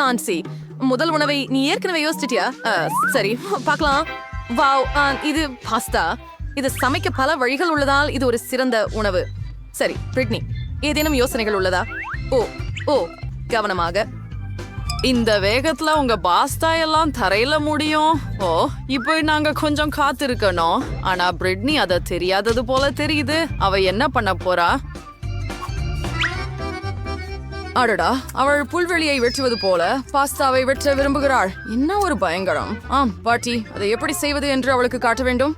Nancy முதல் உணவை நீ ஏற்கனவே யோசிச்சிட்டியா? சரி பார்க்கலாம். வாவ் இது பாஸ்தா. இது சமைக்க பல வழிகள் உள்ளதால் இது ஒரு சிறந்த உணவு. சரி பிரிட்னி ஏதேனும் யோசனைகள் உள்ளதா? ஓ ஓ கவனமாக. இந்த வேகத்துல உங்க பாஸ்தா எல்லாம் தரையில முடியும். ஓ இப்போ நாங்க கொஞ்சம் காத்திருக்கணும். ஆனா பிரிட்னி அதை தெரியாதது போல தெரியுது. அவ என்ன பண்ண போறா? அடடா அவள் புல்வெளியை வெட்டுவது போல பாஸ்தாவை வெட்ட விரும்புகிறாள். என்ன ஒரு பயங்கரம். ஆம் பாட்டி அதை எப்படி செய்வது என்று அவளுக்கு காட்ட வேண்டும்?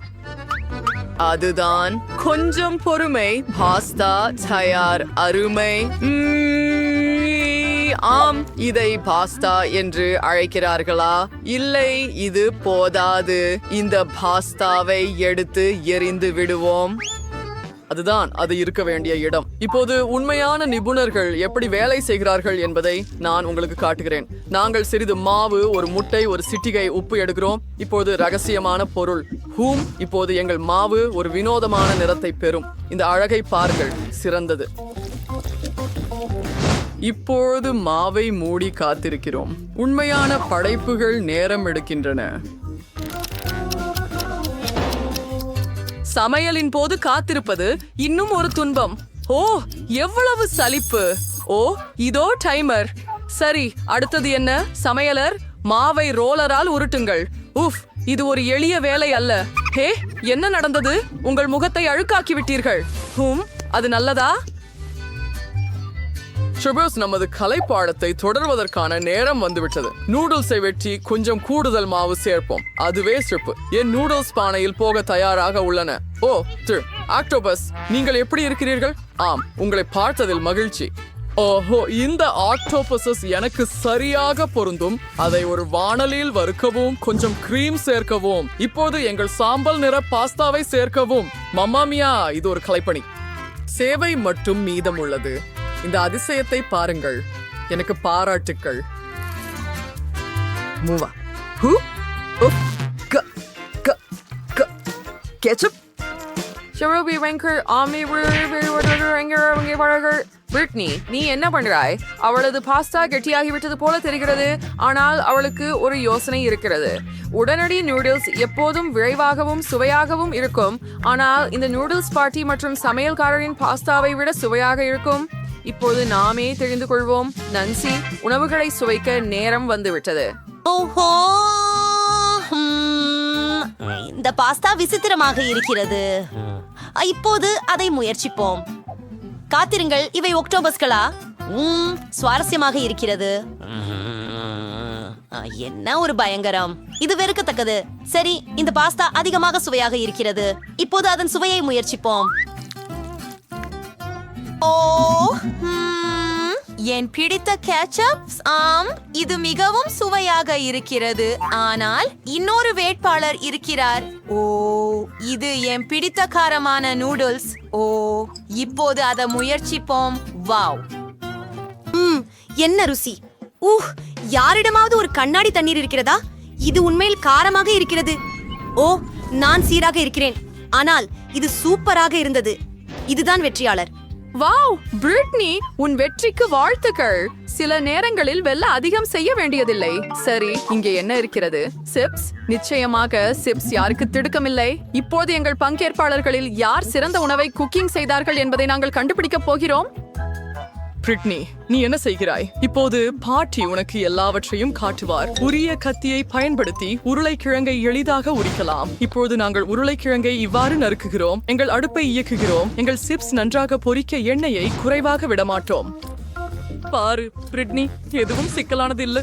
அதுதான் கொஞ்சம் பொறுமை. பாஸ்தா தயார் அருமை. ஆம் இதை பாஸ்தா என்று அழைக்கிறார்களா? இல்லை இது போதாது. இந்த பாஸ்தாவை எடுத்து எரிந்து விடுவோம். அதுதான் அது இருக்க வேண்டிய இடம். இப்போது உண்மையான நிபுணர்கள் எப்படி வேலை செய்கிறார்கள் என்பதை நான் உங்களுக்கு காட்டுகிறேன். நாங்கள் சிறிது மாவு ஒரு முட்டை ஒரு சிட்டிகை உப்பு எடுக்கிறோம். இப்போது ரகசியமான பொருள். ஹூம் இப்போது எங்கள் மாவு ஒரு வினோதமான நிறத்தை பெறும். இந்த அழகை பாருங்கள் சிறந்தது. இப்பொழுது மாவை மூடி காத்திருக்கிறோம். உண்மையான படைப்புகள் நேரம் எடுக்கின்றன. சமையலின் போது காத்திருப்பது இன்னும் ஒரு துன்பம். ஓ எவ்வளவு சலிப்பு. ஓ இதோ டைமர். சரி அடுத்தது என்ன? சமையலர் மாவை ரோலரால் உருட்டுங்கள். உஃப் இது ஒரு எளிய வேலை அல்ல. ஹே என்ன நடந்தது? உங்கள் முகத்தை அழுக்காக்கி விட்டீர்கள். ஹூம் அது நல்லதா? ஷுபர்ஸ் நமது கலைப்பாடத்தை தொடர்வதற்கான நேரம் வந்துவிட்டது. நூடுல்ஸை வெட்டி கொஞ்சம் கூடுதல் மாவு சேர்ப்போம். அதுவே ஸ்ட்ரிப்பு என் நூடுல்ஸ் பானையில் போக தயாராக உள்ளன. ஓ திரு ஆக்டோபஸ் நீங்கள் எப்படி இருக்கிறீர்கள்? ஆம் உங்களை பார்த்ததில் மகிழ்ச்சி. ஓஹோ இந்த ஆக்டோபஸஸ் எனக்கு சரியாக பொருந்தும். அதை ஒரு வானலில் வறுக்கவும் கொஞ்சம் கிரீம் சேர்க்கவும். இப்போது எங்கள் சாம்பல் நிற பாஸ்தாவை சேர்க்கவும். மம்மாமியா இது ஒரு கலைப்பணி. சேவை மட்டும் மீதம் உள்ளது. இந்த அதிசயத்தை பாருங்கள். எனக்கு பாராட்டுக்கள். மூவா. ஹூ. க. க. க. கெச்சப். ஷரோபி வெங்கர் ஆமி பிரிட்னி நீ என்ன பண்றாய்? அவளது பாஸ்தா கெட்டியாகி விட்டது போல தெரிகிறது. ஆனால் அவளுக்கு ஒரு யோசனை இருக்கிறது. உடனடி நூடுல்ஸ் எப்போதும் விரைவாகவும் சுவையாகவும் இருக்கும். ஆனால் இந்த நூடுல்ஸ் பார்ட்டி மற்றும் சமையல்காரரின் பாஸ்தாவை விட சுவையாக இருக்கும். இப்போது நாமே தெரிந்து கொள்வோம். நன்சி உணவுகளை சுவைக்க நேரம் வந்துவிட்டது. ஓஹோ! ஹம், இந்த பாஸ்தா விசித்திரமாக இருக்கிறது. இப்போது அதை முயற்சிப்போம். காத்திருங்கள் இவை ஒக்டோபஸ்களா? உம் சுவாரஸ்யமாக இருக்கிறது. என்ன ஒரு பயங்கரம். இது வெறுக்கத்தக்கது. சரி இந்த பாஸ்தா அதிகமாக சுவையாக இருக்கிறது. இப்போது அதன் சுவையை முயற்சிப்போம். என் பிடித்த கேட்சப்ஸ் ஆம் இது மிகவும் சுவையாக இருக்கிறது. ஆனால் இன்னொரு வேட்பாளர் இருக்கிறார். ஓ இது என் பிடித்த காரமான நூடுல்ஸ். ஓ இப்போது அதை முயற்சிப்போம். வாவ். ம் என்ன ருசி. ஊஹ் யாரிடமாவது ஒரு கண்ணாடி தண்ணீர் இருக்கிறதா? இது உண்மையில் காரமாக இருக்கிறது. ஓ நான் சீராக இருக்கிறேன். ஆனால் இது சூப்பராக இருந்தது. இதுதான் வெற்றியாளர். வாவ் பிரிட்னி உன் வெற்றிக்கு வாழ்த்துக்கள். சில நேரங்களில் வெல்ல அதிகம் செய்ய வேண்டியதில்லை. சரி இங்கே என்ன இருக்கிறது? சிப்ஸ்? நிச்சயமாக சிப்ஸ் யாருக்கு திடுக்கமில்லை. இப்போது எங்கள் பங்கேற்பாளர்களில் யார் சிறந்த உணவை குக்கிங் செய்தார்கள் என்பதை நாங்கள் கண்டுபிடிக்கப் போகிறோம். பிரிட்னி நீ என்ன செய்கிறாய்? இப்போது பாட்டி உனக்கு எல்லாவற்றையும் காட்டுவார். உரிய கத்தியை பயன்படுத்தி உருளைக்கிழங்கை எளிதாக உரிக்கலாம். இப்போது நாங்கள் உருளைக்கிழங்கை இவ்வாறு நறுக்குகிறோம். எங்கள் அடுப்பை இயக்குகிறோம். எங்கள் சிப்ஸ் நன்றாக பொரிக்க எண்ணெயை குறைவாக விடமாட்டோம். பாரு பிரிட்னி எதுவும் சிக்கலானது இல்லை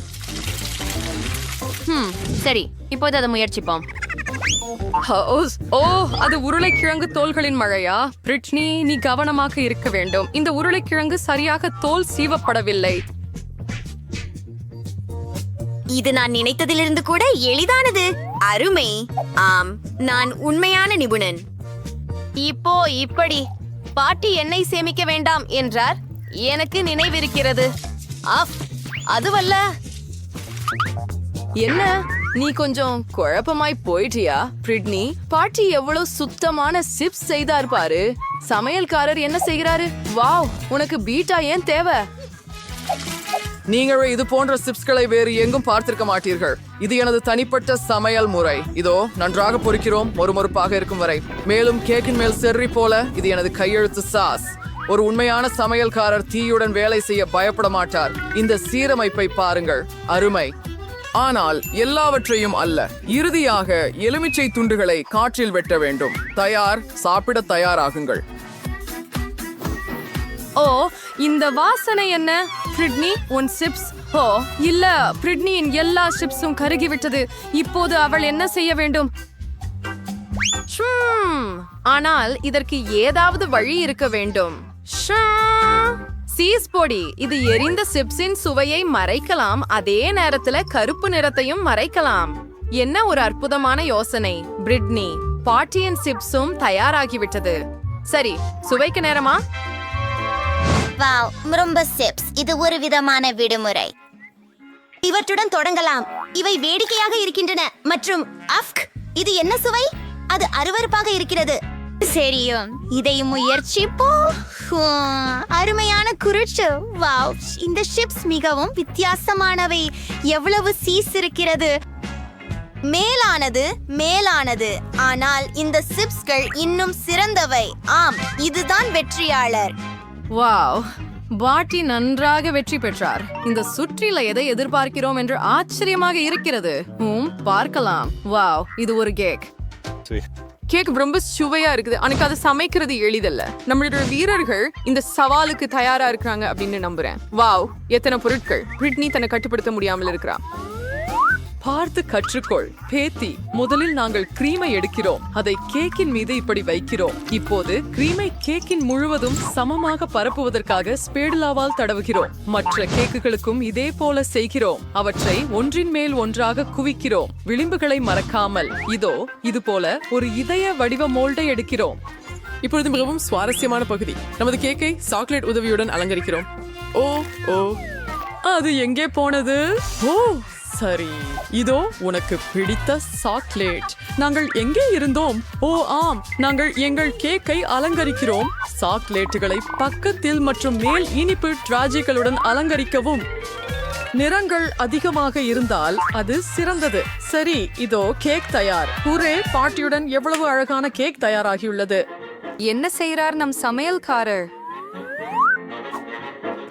ம் சரி. இப்போது அதை முயற்சிப்போம். ஓ அது உருளைக்கிழங்கு தோல்களின் மழையா? பிரிட்னி நீ கவனமாக இருக்க வேண்டும். இந்த உருளைக்கிழங்கு சரியாக தோல் சீவப்படவில்லை. இது நான் நினைத்ததிலிருந்து கூட எளிதானது. அருமை. ஆம் நான் உண்மையான நிபுணன். இப்போ இப்படி பாட்டி எண்ணெய் சேமிக்க வேண்டாம் என்றார். எனக்கு நினைவிருக்கிறது. அதுவல்ல. என்ன? நீ கொஞ்சம் குழப்பமாய் போயிட்டியா பிரிட்னி? பாட்டி எவ்வளவு சுத்தமான சிப்ஸ் செய்தார் பாரு. சமையல்காரர் என்ன செய்கிறாரு? வாவ் உனக்கு பீட்டா ஏன் தேவை? நீங்களே இது போன்ற சிப்ஸ்களை வேறு எங்கும் பார்த்திருக்க மாட்டீர்கள். இது எனது தனிப்பட்ட சமையல் முறை. இதோ நன்றாக பொறிக்கிறோம். மொறுமொறுப்பாக இருக்கும் வரை. மேலும் கேக்கின் மேல் செர்ரி போல இது எனது கையெழுத்து சாஸ். ஒரு உண்மையான சமையல்காரர் தீயுடன் வேலை செய்ய பயப்பட மாட்டார். இந்த சீரமைப்பை பாருங்கள். அருமை. ஆனால் எல்லாவற்றையும் அல்ல. இறுதியாக எலுமிச்சை துண்டுகளை காற்றில் வெட்ட வேண்டும். தயார் சாப்பிட தயாராகுங்கள். ஓ இந்த வாசனை என்ன? பிரிட்னி உன் சிப்ஸ்? ஓ இல்ல பிரிட்னியின் எல்லா சிப்ஸும் கருகிவிட்டது. இப்போது அவள் என்ன செய்ய வேண்டும்? ஆனால் இதற்கு ஏதாவது வழி இருக்க வேண்டும். சீஸ் பொடி. இது எரிந்த சிப்ஸின் சுவையை மறைக்கலாம். அதே நேரத்துல கருப்பு நிறத்தையும் மறைக்கலாம். என்ன ஒரு அற்புதமான யோசனை. பிரிட்னி பாட்டியின் சிப்ஸும் தயாராகிவிட்டது. சரி சுவைக்கு நேரமா? வாவ் ரொம்ப சிப்ஸ். இது ஒரு விதமான விடுமுறை. இவற்றுடன் தொடங்கலாம். இவை வேடிக்கையாக இருக்கின்றன. மற்றும் அஃப்க் இது என்ன சுவை? அது அருவருப்பாக இருக்கிறது. சரியும் இதை முயற்சிப்போம். அருமையான குருச்சு வாவ். இந்த சிப்ஸ் மிகவும் வித்தியாசமானவை. எவ்வளவு சீஸ் இருக்கிறது? மேலானது மேலானது. ஆனால் இந்த சிப்ஸ்கள் இன்னும் சிறந்தவை. ஆம் இதுதான் வெற்றியாளர். வாவ். பாட்டி நன்றாக வெற்றி பெற்றார். இந்த சுற்றில எதை எதிர்பார்க்கிறோம் என்று ஆச்சரியமாக இருக்கிறது. பார்க்கலாம். வாவ் இது ஒரு கேக். கேக் ரொம்ப சுவையா இருக்குது. எனக்கு அதை சமைக்கிறது எளிதல்ல. நம்மளோட வீரர்கள் இந்த சவாலுக்கு தயாரா இருக்காங்க அப்படின்னு நம்புறேன். வாவ் எத்தனை பொருட்கள். பிரிட்னி தன்னை கட்டுப்படுத்த முடியாமல் இருக்கிறா பார்த்து கற்றுக்கொள். பேத்தி முதலில் நாங்கள் கிரீமை எடுக்கிறோம். அதை கேக்கின் மீது இப்படி வைக்கிறோம். இப்போது கிரீமை கேக்கின் முழுவதும் சமமாக பரப்புவதற்காக ஸ்பேடுலாவால் தடவுகிறோம். மற்ற கேக்குகளுக்கும் இதே போல செய்கிறோம். அவற்றை ஒன்றின் மேல் ஒன்றாக குவிக்கிறோம். விளிம்புகளை மறக்காமல். இதோ இது போல ஒரு இதய வடிவ மோல்டை எடுக்கிறோம். இப்பொழுது மிகவும் சுவாரஸ்யமான பகுதி. நமது கேக்கை சாக்லேட் உதவியுடன் அலங்கரிக்கிறோம். ஓ ஓ. அது எங்கே போனது? ஓ சரி இதோ உனக்கு பிடித்த சாக்லேட். நாங்கள் எங்கே இருந்தோம்? ஓ ஆம் நாங்கள் எங்கள் கேக்கை அலங்கரிக்கிறோம். சாக்லேட்டுகளை பக்கத்தில் மற்றும் மேல் இனிப்பு டிராஜிகளுடன் அலங்கரிக்கவும். நிறங்கள் அதிகமாக இருந்தால் அது சிறந்தது. சரி இதோ கேக் தயார். ஒரே பாட்டியுடன் எவ்வளவு அழகான கேக் தயாராகியுள்ளது. என்ன செய்யறார் நம் சமையல்காரர்?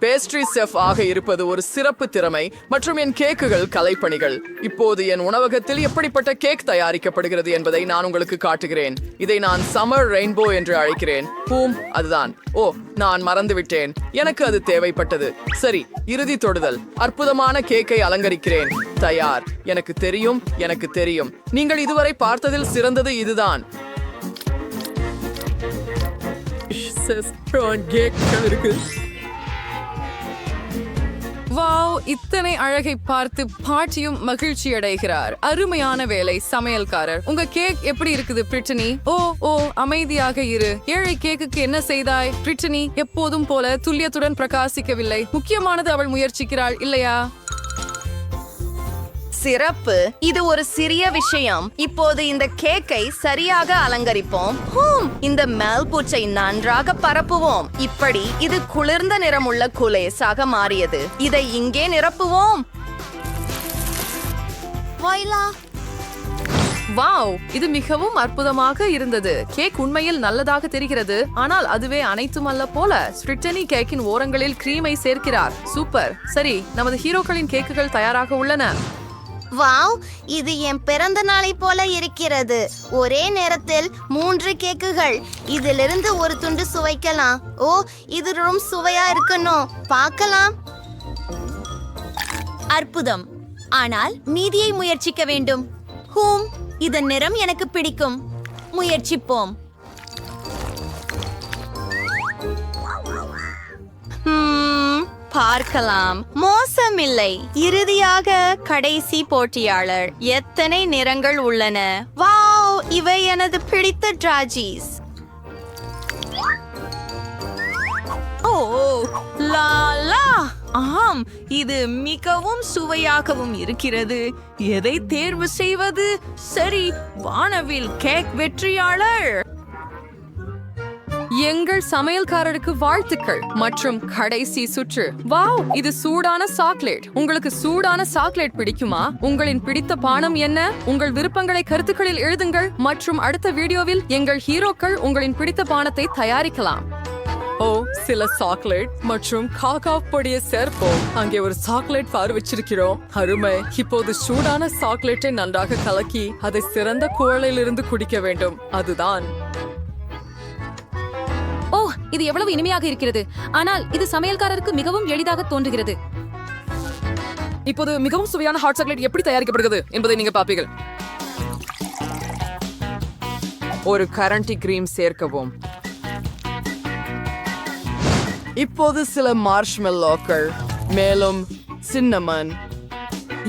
பேஸ்ட்ரி செஃப் ஆக இருப்பது ஒரு சிறப்பு திறமை மற்றும் என் கேக்குகள் கலைப்பணிகள். இப்போது என் உணவகத்தில் எப்படிப்பட்ட கேக் தயாரிக்கப்படுகிறது என்பதை நான் உங்களுக்கு காட்டுகிறேன். இதை நான் சம்மர் ரெயின்போ என்று அழைக்கிறேன். பூம் அதுதான். ஓ நான் மறந்துவிட்டேன். எனக்கு அது தேவைப்பட்டது. சரி இறுதி தொடுதல். அற்புதமான கேக்கை அலங்கரிக்கிறேன். தயார். எனக்கு தெரியும் எனக்கு தெரியும். நீங்கள் இதுவரை பார்த்ததில் சிறந்தது இதுதான். இருக்கு வாவ் இத்தனை அழகை பார்த்து பாட்டியும் மகிழ்ச்சி அடைகிறார். அருமையான வேலை சமையல்காரர். உங்க கேக் எப்படி இருக்குது பிரிட்டனி? ஓ ஓ அமைதியாக இரு. ஏழை கேக்குக்கு என்ன செய்தாய் பிரிட்டனி? எப்போதும் போல துல்லியத்துடன் பிரகாசிக்கவில்லை. முக்கியமானது அவள் முயற்சிக்கிறாள் இல்லையா? சிறப்பு. இது ஒரு சிறிய விஷயம். இப்போது இந்த கேக்கை சரியாக அலங்கரிப்போம். ஹூம் இந்த மேல்பூச்சை நன்றாக பரப்புவோம். இப்படி இது குளிர்ந்த நிறமுள்ள குலேசாக மாறியது. இதை இங்கே நிரப்புவோம். வாவ் இது மிகவும் அற்புதமாக இருந்தது. கேக் உண்மையில் நல்லதாக தெரிகிறது. ஆனால் அதுவே அனைத்தும் அல்ல போல ஸ்ட்ரிட்டனி கேக்கின் ஓரங்களில் கிரீமை சேர்க்கிறார். சூப்பர். சரி நமது ஹீரோக்களின் கேக்குகள் தயாராக உள்ளன. வாவ் இது என் பிறந்த நாளை போல இருக்கிறது. ஒரே நேரத்தில் மூன்று கேக்குகள். இதிலிருந்து ஒரு துண்டு சுவைக்கலாம். ஓ இது ரொம்ப சுவையா இருக்கணும். பார்க்கலாம். அற்புதம். ஆனால் மீதியை முயற்சிக்க வேண்டும். ஹூம் இதன் நிறம் எனக்கு பிடிக்கும். முயற்சிப்போம். ஹம், பார்க்கலாம். மோசமில்லை. இறுதியாக கடைசி போட்டியாளர். எத்தனை நிறங்கள் உள்ளன? வாவ் இவை எனது பிடித்த டிராஜிஸ். ஓ லாலா ஆம் இது மிகவும் சுவையாகவும் இருக்கிறது. எதை தேர்வு செய்வது? சரி வானவில் கேக் வெற்றியாளர். எங்கள் சமையல்காரருக்கு வாழ்த்துக்கள் மற்றும் கடைசி சுற்று. வாவ் இது சூடான சாக்லேட். உங்களுக்கு சூடான சாக்லேட் பிடிக்குமா? உங்களின் பிடித்த பானம் என்ன? உங்கள் விருப்பங்களை கருத்துக்களில் எழுதுங்கள் மற்றும் அடுத்த வீடியோவில் எங்கள் ஹீரோக்கள் உங்களின் பிடித்த பானத்தை தயாரிக்கலாம். ஓ சில சாக்லேட் மற்றும் காகாவ் பொடியை சேர்ப்போம். அங்கே ஒரு சாக்லேட் பார் வச்சிருக்கிறோம். அருமை. இப்போது சூடான சாக்லேட்டை நன்றாக கலக்கி அதை சிறந்த குவளையில் குடிக்க வேண்டும். அதுதான். இது எவ்வளவு இனிமையாக இருக்கிறது. ஆனால் இது சமையல்காரருக்கு மிகவும் எளிதாக தோன்றுகிறது. இப்போது மிகவும் சுவையான ஹாட் சாக்லேட் எப்படி தயாரிக்கப்படுகிறது என்பதை நீங்க பாப்பீர்கள் ஒரு கரண்டி கிரீம் சேர்க்கவும். இப்போது சில மார்ஷ்மெல்லோக்கள் மேலும் சின்னமன்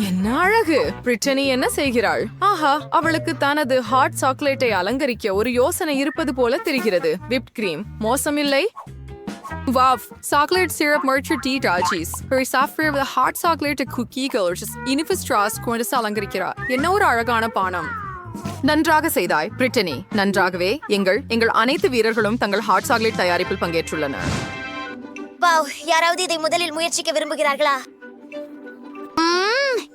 என்ன அழகு? பிரிட்டனி என்ன செய்கிறாள்? ஆஹா அவளுக்கு தனது ஹாட் சாக்லேட்டை அலங்கரிக்க ஒரு யோசனை இருப்பது போல தெரிகிறது. விப் கிரீம் மோசமில்லை. வாவ் சாக்லேட் சிரப் மர்ச்சர் டீ ராஜீஸ் ஒரு சாஃப்ட்வேர் வித் ஹாட் சாக்லேட் குக்கீகள் இனிப்பு ஸ்ட்ராஸ் கொண்டு அலங்கரிக்கிறார். என்ன ஒரு அழகான பானம். நன்றாக செய்தாய் பிரிட்டனி. நன்றாகவே. எங்கள் எங்கள் அனைத்து வீரர்களும் தங்கள் ஹாட் சாக்லேட் தயாரிப்பில் பங்கேற்றுள்ளனர். வாவ் யாராவது இதை முதலில் முயற்சிக்க விரும்புகிறார்களா?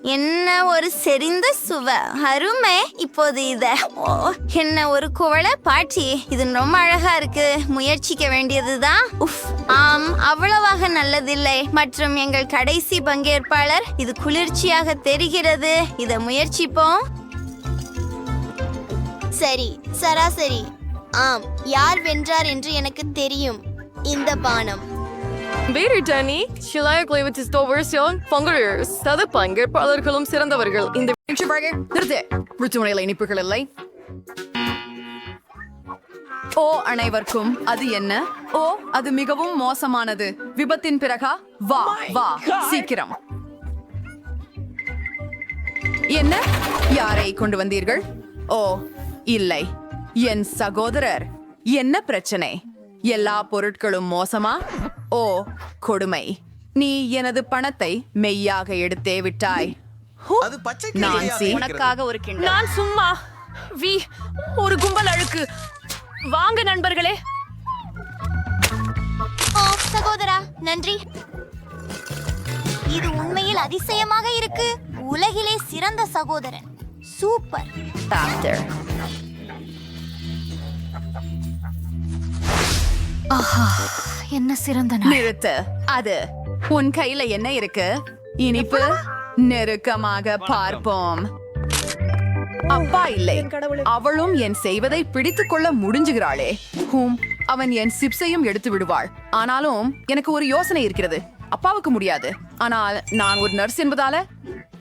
என்ன ஒரு செறிந்த சுவ. அருமை. இப்போது இத. ஓ என்ன ஒரு குவளை பாட்டி. இது ரொம்ப அழகா இருக்கு. முயற்சிக்க வேண்டியதுதான். உஃப் ஆம் அவ்வளவாக நல்லதில்லை. மற்றும் எங்கள் கடைசி பங்கேற்பாளர் இது குளிர்ச்சியாக தெரிகிறது. இத முயற்சிப்போம். சரி சராசரி. ஆம் யார் வென்றார் என்று எனக்கு தெரியும். இந்த பானம். பிரிட்டனி ஷிலாயக்களை வச்சு ஸ்டோவர்ஸியும் பங்குழர்ஸ் சத பங்கேற்பாளர்களும் சிறந்தவர்கள் இந்த நிறுத்து ருச்சுமுனையில் இனிப்புகள் இல்லை ஓ அனைவருக்கும் அது என்ன ஓ அது மிகவும் மோசமானது விபத்தின் பிறகா வா வா சீக்கிரம் என்ன யாரை கொண்டு வந்தீர்கள் ஓ இல்லை என் சகோதரர் என்ன பிரச்சனை எல்லா பொருட்களும் மோசமா? ஓ கொடுமை. நீ எனது பணத்தை மெய்யாக எடுத்தே விட்டாய். நான்சி உனக்காக ஒரு கிண்ணம் நான் சும்மா வி ஒரு கும்பல் அழுக்கு. வாங்க நண்பர்களே. ஓ சகோதரா நன்றி. இது உண்மையில் அதிசயமாக இருக்கு. உலகிலே சிறந்த சகோதரன். சூப்பர். After. என்ன சிறந்த நிறுத்து. அது உன் கையில என்ன இருக்கு? இனிப்பு நெருக்கமாக பார்ப்போம். அப்பா இல்லை. அவளும் என் செய்வதை பிடித்துக் கொள்ள முடிஞ்சுகிறாளே. ஹூம் அவன் என் சிப்ஸையும் எடுத்து விடுவாள். ஆனாலும் எனக்கு ஒரு யோசனை இருக்கிறது. அப்பாவுக்கு முடியாது. ஆனால் நான் ஒரு நர்ஸ் என்பதால?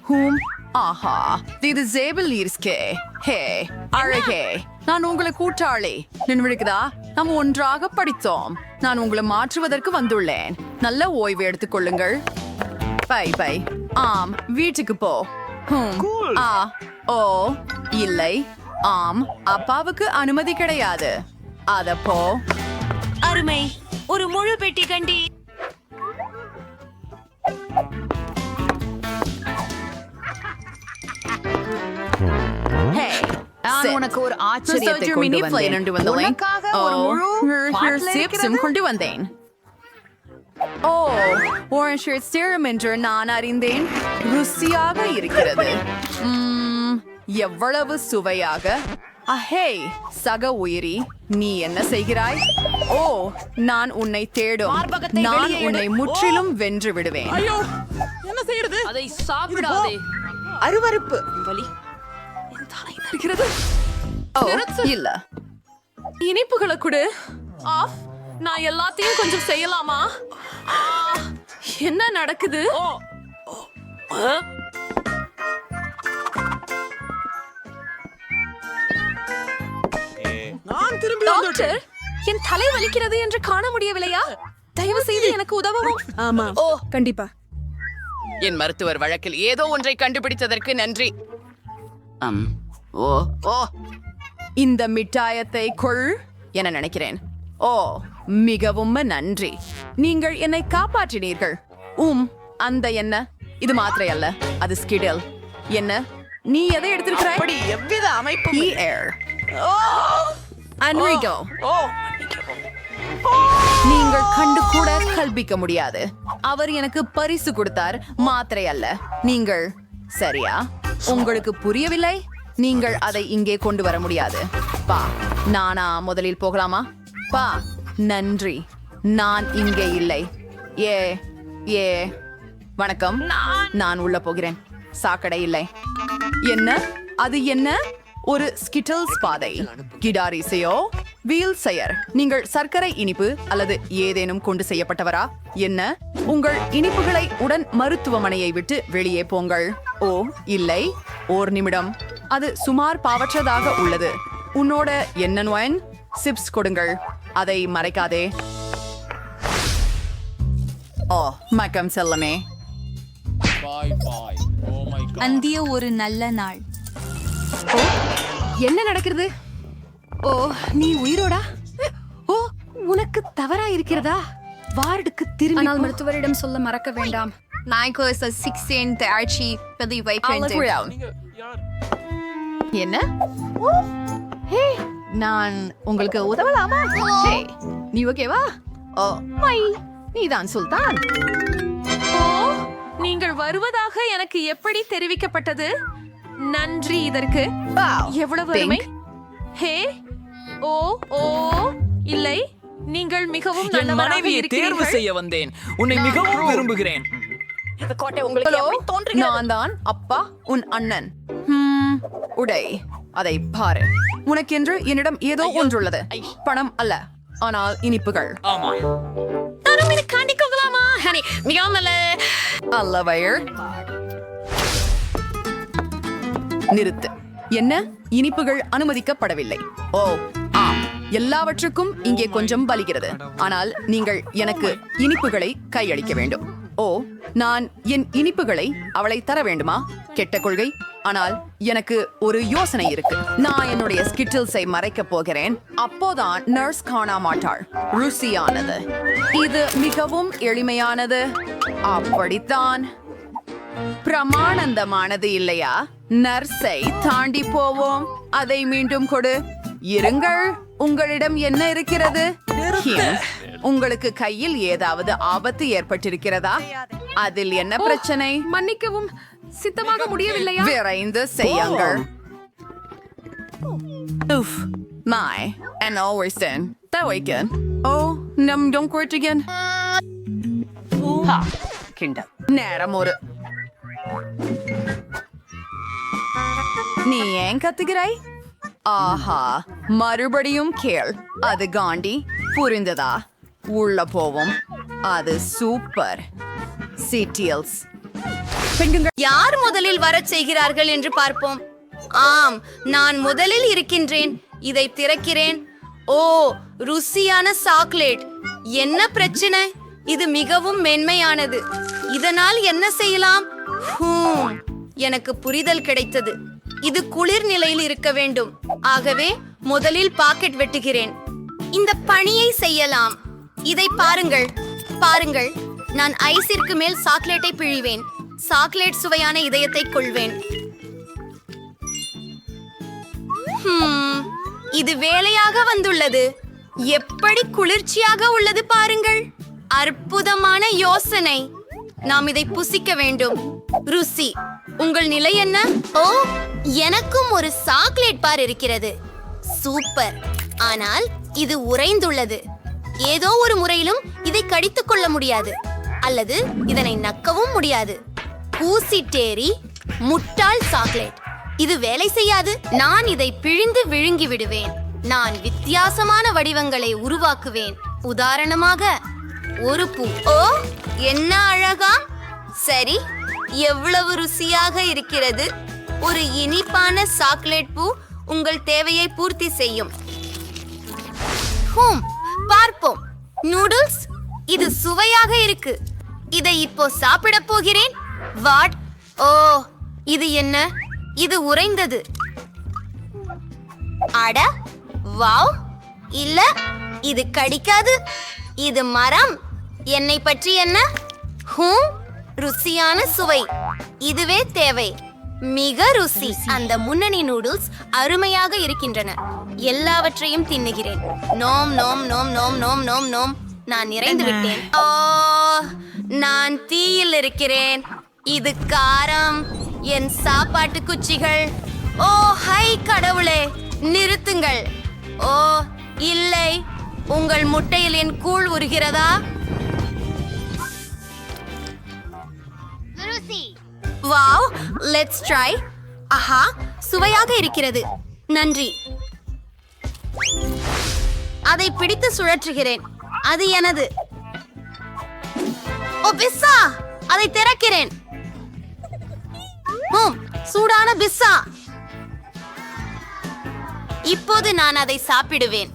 ஹூம் ஆஹா. இது ஜேபிள் ஈர்ஸ்கே ஹே அழகே. நான் உங்களை கூட்டாளி நின்றுக்குதா நாம் ஒன்றாக படித்தோம். நான் உங்களை மாற்றுவதற்கு வந்துள்ளேன். நல்ல ஓய்வு எடுத்துக் கொள்ளுங்கள். Bye bye. ஆம் வீட்டுக்கு போ. ஹும். ஆ ஓ இல்லை. ஆம் அப்பாவுக்கு அனுமதி கிடையாது. அத போ. அருமை. ஒரு முழு பெட்டி கண்டி உனக்கு ஒரு ஆச்சரியத்தை Mr. கொண்டு வந்தேன். உனக்காக ஒரு ஓ, முழு இருக்கிறது. கொண்டு வந்தேன். ஓ shirt serum என்று நான் அறிந்தேன். ருசியாக இருக்கிறது. எவ்வளவு சுவையாக. அஹே சக உயிரி நீ என்ன செய்கிறாய்? ஓ நான் உன்னை தேடும். நான். உன்னை முற்றிலும் வென்று விடுவேன். ஐயோ என்ன செய்யறது? அதை சாப்பிடாதே. அருவருப்பு. இருக்கிறது ஓ இல்ல. இனிப்புகளை கொடு. ஆஃப் நான் எல்லாத்தையும் கொஞ்சம் செய்யலாமா? என்ன நடக்குது? நான் திரும்பி டாக்டர் என் தலை வலிக்கிறது என்று காண முடியவில்லையா? தயவு செய்து எனக்கு உதவவும். ஆமா. ஓ. கண்டிப்பா. என் மருத்துவர் வழக்கில் ஏதோ ஒன்றை கண்டுபிடித்ததற்கு நன்றி. ஓ. ஓ. இந்த மிட்டாயத்தை கொள். என நினைக்கிறேன்? ஓ மிகவும் நன்றி. நீங்கள் என்னை காப்பாற்றினீர்கள். உம் அந்த என்ன இது மாத்திரை அல்ல அது ஸ்கிடல். என்ன? நீ எதை எடுத்திருக்கிறாய்? அப்படி எவ்வித. ஓ! நீங்கள் கண்டு கூட கல்பிக்க முடியாது. அவர் எனக்கு பரிசு கொடுத்தார் மாத்திரை அல்ல நீங்கள் சரியா? உங்களுக்கு புரியவில்லை? நீங்கள் அதை இங்கே கொண்டு வர முடியாது. பா நானா முதலில் போகலாமா? பா நன்றி. நான் இங்கே இல்லை. ஏ ஏ வணக்கம். நான். உள்ள போகிறேன். சாக்கடை இல்லை. என்ன? அது என்ன? ஒரு ஸ்கிட்டல்ஸ் பாதை. கிடாரிசையோ வீல் செயர். நீங்கள் சர்க்கரை இனிப்பு அல்லது ஏதேனும் கொண்டு செய்யப்பட்டவரா? என்ன? உங்கள் இனிப்புகளை உடன் மருத்துவமனையை விட்டு வெளியே போங்கள். ஓ இல்லை. ஓர் நிமிடம். அது சுமார் பாவற்றதாக உள்ளது. உன்னோட என்ன நோயன் சிப்ஸ் கொடுங்கள். அதை மறைக்காதே. ஓ மக்கம் செல்லமே. அந்திய ஒரு நல்ல நாள். என்ன நடக்கிறது? ஓ நீ உயிரோடா? ஓ உனக்கு தவறா இருக்கிறதா? வார்டுக்கு திரும்பி ஆனால் மருத்துவரிடம் சொல்ல மறக்க வேண்டாம். நாய்க்கு சிக்ஸ்டீன் ஆட்சி பதிவை. என்ன? ஹே நான் உங்களுக்கு உதவலாமா? ஹே நீ ஓகேவா ஓ மை நீதான் சுல்தான். ஓ நீங்கள் வருவதாக எனக்கு எப்படி தெரிவிக்கப்பட்டது? நன்றி இதற்கு. எவ்வளவு. அருமை. ஹே ஓ ஓ இல்லை நீங்கள் மிகவும் என் மனைவியை தேர்வு செய்ய வந்தேன். உன்னை மிகவும் விரும்புகிறேன். நான் தான் அப்பா உன் அண்ணன். உடை. அதை பாரு. உனக்கென்று என்னிடம் ஏதோ ஒன்றுள்ளது. பணம் அல்ல. ஆனால் இனிப்புகள். அல்லவயர் நிறுத்து. என்ன? இனிப்புகள் அனுமதிக்கப்படவில்லை. ஓ ஆம். எல்லாவற்றுக்கும் இங்கே கொஞ்சம் பலிக்கிறது. ஆனால் நீங்கள் எனக்கு இனிப்புகளை கையளிக்க வேண்டும். ஓ நான் என் இனிப்புகளை அவளை தர வேண்டுமா? கெட்ட கொள்கை. ஆனால் எனக்கு ஒரு யோசனை இருக்கு. நான் என்னுடைய ஸ்கிட்டில்ஸை மறைக்கப் போகிறேன். அப்போதான் நர்ஸ் காண மாட்டாள். ருசியானது. இது மிகவும் எளிமையானது. அப்படித்தான். பிரமானந்தமானது இல்லையா? நர்ஸை தாண்டி போவோம். அதை மீண்டும் கொடு. இருங்கள். உங்களிடம் என்ன இருக்கிறது? உங்களுக்கு கையில் ஏதாவது ஆபத்து ஏற்பட்டிருக்கிறதா? அதில் என்ன பிரச்சனை? மன்னிக்கவும். சித்தமாக முடியவில்லையா? விரைந்து செய்யுங்கள். Uff, my, and always then. That weekend. Oh, நம் don't quit again. நேரம் ஒரு நீ ஏன் கத்துகிறாய்? ஆஹா மறுபடியும் கேள். அது காண்டி புரிந்ததா? உள்ள போவோம். அது சூப்பர். சிட்டியல்ஸ் யார் முதலில் வரச் செய்கிறார்கள் என்று பார்ப்போம். ஆம் நான் முதலில் இருக்கின்றேன். இதை திறக்கிறேன். ஓ ருசியான சாக்லேட். என்ன பிரச்சனை? இது மிகவும் மென்மையானது. இதனால் என்ன செய்யலாம்? ஹூம், எனக்கு புரிதல் கிடைத்தது. இது குளிர் நிலையில் இருக்க வேண்டும். ஆகவே முதலில் பாக்கெட் வெட்டுகிறேன். இந்த பணியை செய்யலாம். இதை பாருங்கள். பாருங்கள். நான் ஐஸிற்கு மேல் சாக்லேட்டை பிழிவேன். சாக்லேட் சுவையான இதயத்தை கொள்வேன். இது வேலையாக வந்துள்ளது. எப்படி குளிர்ச்சியாக உள்ளது பாருங்கள். அற்புதமான யோசனை. நாம் இதை புசிக்க வேண்டும். ருசி உங்கள் நிலை என்ன? ஓ எனக்கும் ஒரு சாக்லேட் பார் இருக்கிறது. சூப்பர். ஆனால் இது உறைந்துள்ளது. ஏதோ ஒரு முறையிலும் இதை கடித்துக் கொள்ள முடியாது. அல்லது இதனை நக்கவும் முடியாது. பூசிட்டேரி முட்டாள் சாக்லேட். இது வேலை செய்யாது. நான் இதை பிழிந்து விழுங்கி விடுவேன். நான் வித்தியாசமான வடிவங்களை உருவாக்குவேன். உதாரணமாக ஒரு பூ. ஓ என்ன அழகா சரி எவ்வளவு ருசியாக இருக்கிறது. ஒரு இனிப்பான சாக்லேட் பூ உங்கள் தேவையை பூர்த்தி செய்யும். ஹூம் பார்ப்போம். நூடுல்ஸ் இது சுவையாக இருக்கு. இதை இப்போ சாப்பிட போகிறேன். வாட்? ஓ இது என்ன? இது உறைந்தது. அட வாவ். இல்ல இது கடிக்காது. இது மரம். என்னை பற்றி என்ன? ஹூம் ருசியான சுவை. இதுவே தேவை. மிக ருசி. அந்த முன்னணி நூடுல்ஸ் அருமையாக இருக்கின்றன. எல்லாவற்றையும் தின்னுகிறேன். நோம் நோம் நோம் நோம் நோம் நோம் நோம். நான் நிறைந்து விட்டேன். ஓ நான் தீயில் இருக்கிறேன். இது காரம். என் சாப்பாட்டு குச்சிகள். ஓ ஹை கடவுளே. நிறுத்துங்கள். ஓ இல்லை. உங்கள் முட்டையில் என் கூழ் உருகிறதா? வாவ் லெட்ஸ் ட்ரை ஆஹா சுவையாக இருக்கிறது. நன்றி. அதை பிடித்து சுழற்றுகிறேன். அது எனது. ஓ பிஸ்ஸா! அதை திறக்கிறேன். ஹம், சூடான பிஸ்ஸா. இப்போது நான் அதை சாப்பிடுவேன்.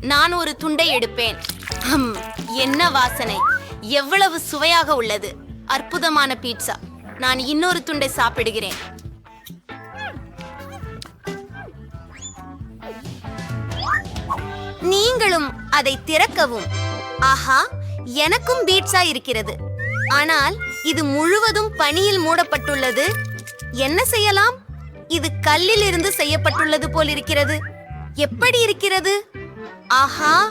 நான் ஒரு துண்டை எடுப்பேன். ஹம், என்ன வாசனை. எவ்வளவு சுவையாக உள்ளது. அற்புதமான பீட்சா. நான் இன்னொரு துண்டை சாப்பிடுகிறேன். நீங்களும் அதை திறக்கவும். ஆஹா எனக்கும் பீட்சா இருக்கிறது. ஆனால் இது முழுவதும் பனியில் மூடப்பட்டுள்ளது. என்ன செய்யலாம்? இது கல்லில் இருந்து செய்யப்பட்டுள்ளது போல் இருக்கிறது எப்படி இருக்கிறது? ஆஹா!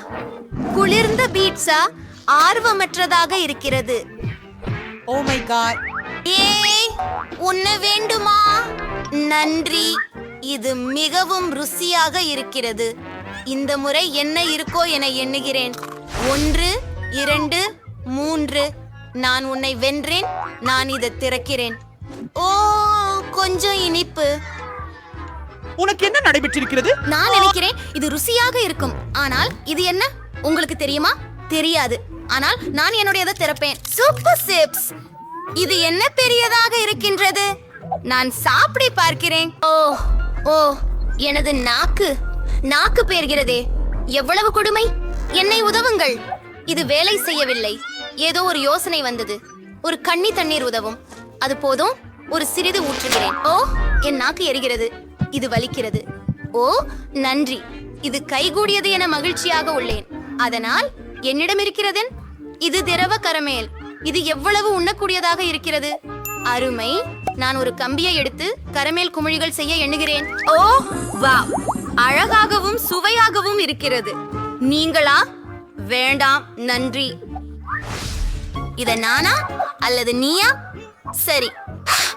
குளிர்ந்த பீட்சா ஆர்வமற்றதாக இருக்கிறது. ஓ மை காட் ஏய் உண்ண வேண்டுமா? நன்றி. இது மிகவும் ருசியாக இருக்கிறது. இந்த முறை என்ன இருக்கோ என எண்ணுகிறேன். ஒன்று இரண்டு மூன்று. நான் உன்னை வென்றேன் நான் இதை திறக்கிறேன். ஓ கொஞ்சம் இனிப்பு. உனக்கு என்ன நடைபெற்றிருக்கிறது? நான் நினைக்கிறேன் இது ருசியாக இருக்கும். ஆனால் இது என்ன? உங்களுக்கு தெரியுமா? தெரியாது. ஆனால் நான் என்னுடையதை திறப்பேன். சூப்பர் சிப்ஸ் இது என்ன பெரியதாக இருக்கின்றது? நான் சாப்பிடி பார்க்கிறேன். ஓ ஓ எனது நாக்கு. நாக்கு பேர்கிறதே. எவ்வளவு கொடுமை? என்னை உதவுங்கள். இது வேலை செய்யவில்லை. ஏதோ ஒரு யோசனை வந்தது. ஒரு கண்ணி தண்ணீர் உதவும். அது போதும் ஒரு சிறிது ஊற்றுகிறேன். ஓ என் நாக்கு எரிகிறது. இது வலிக்கிறது. ஓ நன்றி. இது கைகூடியது என மகிழ்ச்சியாக உள்ளேன். அதனால் என்னிடம் இருக்கிறது இது திரவ கரமேல். இது எவ்வளவு உண்ணக்கூடியதாக இருக்கிறது? அருமை. நான் ஒரு கம்பியை எடுத்து கரமேல் குமிழிகள் செய்ய எண்ணுகிறேன். ஓ வா. அழகாகவும் சுவையாகவும் இருக்கிறது. நீங்களா? வேண்டாம். நன்றி. இத நானா அல்லது நீயா? சரி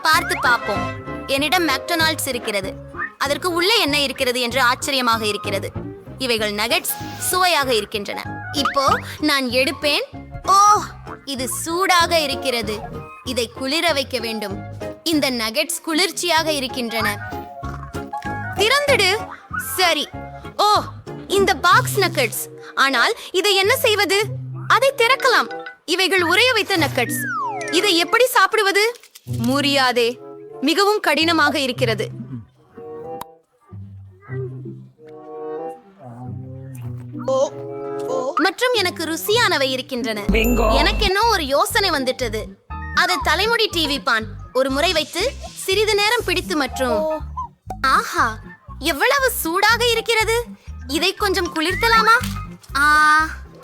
பார்த்து பார்ப்போம் என்னிடம் மெக்டொனால்ட்ஸ் இருக்கிறது. அதற்கு உள்ளே என்ன இருக்கிறது என்று ஆச்சரியமாக இருக்கிறது. இவைகள் நகட்ஸ் சுவையாக இருக்கின்றன. இப்போ நான் எடுப்பேன். ஓ இது சூடாக இருக்கிறது. இதை குளிர வைக்க வேண்டும். இந்த நகட்ஸ் குளிர்ச்சியாக இருக்கின்றன. திறந்துடு. சரி. ஓ இந்த பாக்ஸ் நக்கட்ஸ் ஆனால் இதை என்ன செய்வது? அதை திறக்கலாம். இவைகள் உறைய வைத்த நக்கட்ஸ் இதை எப்படி சாப்பிடுவது? முடியாதே மிகவும் கடினமாக இருக்கிறது. மற்றும் எனக்கு ருசியானவை இருக்கின்றன. எனக்கு என்ன ஒரு யோசனை வந்துட்டது. அதை தலைமுடி டிவி பான். ஒரு முறை வைத்து சிறிது நேரம் பிடித்து மற்றும் ஆஹா எவ்வளவு சூடாக இருக்கிறது? இதை கொஞ்சம் குளிர்த்தலாமா? ஆ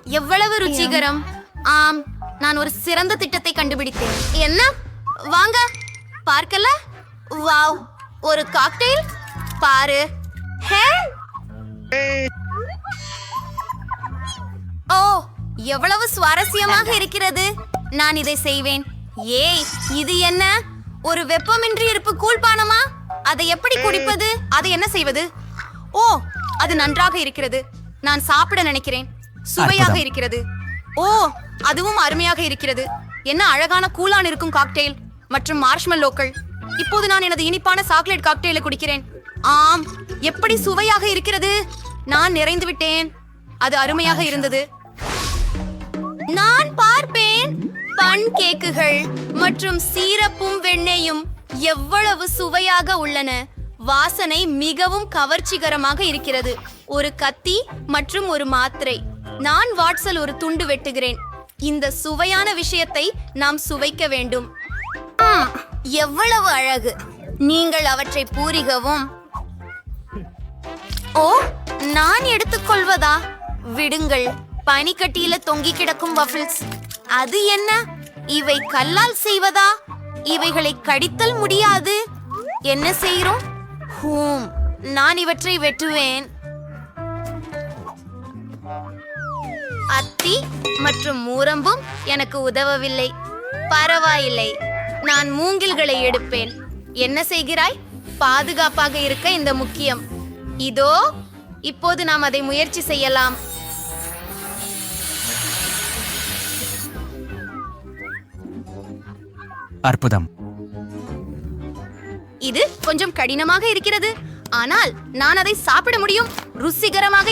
எவ்வளவு ருச்சிகரம் ஆம் நான் ஒரு சிறந்த திட்டத்தை கண்டுபிடித்தேன். என்ன? வாங்க பார்க்கல? வாவ் ஒரு காக்டெயில் பாரு. ஹே! ஓ எவ்வளவு சுவாரஸ்யமாக இருக்கிறது. நான் இதை செய்வேன். ஏய் இது என்ன? ஒரு வெப்பமின்றி இருப்பு கூழ்பானமா அதை எப்படி குடிப்பது? அதை என்ன செய்வது? ஓ அது நன்றாக இருக்கிறது. நான் சாப்பிட நினைக்கிறேன். சுவையாக. இருக்கிறது. ஓ அதுவும் அருமையாக இருக்கிறது. என்ன அழகான கூலான் இருக்கும் காக்டெயில் மற்றும் மார்ஷ்மெல்லோக்கள் இப்போது நான் எனது இனிப்பான சாக்லேட் காக்டெயிலை குடிக்கிறேன். ஆம் எப்படி சுவையாக இருக்கிறது? நான் நிறைந்து விட்டேன். அது அருமையாக இருந்தது. நான் பார்ப்பேன் பன் கேக்குகள் மற்றும் சீரப்பும் வெண்ணெயும் எவ்வளவு சுவையாக உள்ளன. வாசனை மிகவும் கவர்ச்சிகரமாக இருக்கிறது. ஒரு கத்தி மற்றும் ஒரு மாத்திரை. நான் வாட்ஸில் ஒரு துண்டு வெட்டுகிறேன். இந்த சுவையான விஷயத்தை நாம் சுவைக்க வேண்டும். எவ்வளவு அழகு. நீங்கள் அவற்றை பூரிகவும் ஓ நான் எடுத்துக்கொள்வதா? விடுங்கள் பனிக்கட்டியில தொங்கி கிடக்கும் வஃபிள்ஸ் அது என்ன? இவை கல்லால் செய்வதா? இவைகளை கடித்தல் முடியாது. என்ன செய்கிறோம்? ஹூம் நான் இவற்றை வெட்டுவேன். அத்தி மற்றும் மூரம்பும் எனக்கு உதவவில்லை. பரவாயில்லை. நான் மூங்கில்களை எடுப்பேன். என்ன செய்கிறாய்? பாதுகாப்பாக இருக்க இந்த முக்கியம். இதோ இப்போது நாம் அதை முயற்சி செய்யலாம். அற்புதம். இது கொஞ்சம் கடினமாக இருக்கிறது. ஆனால் நான் அதை சாப்பிட முடியும். ருசிகரமாக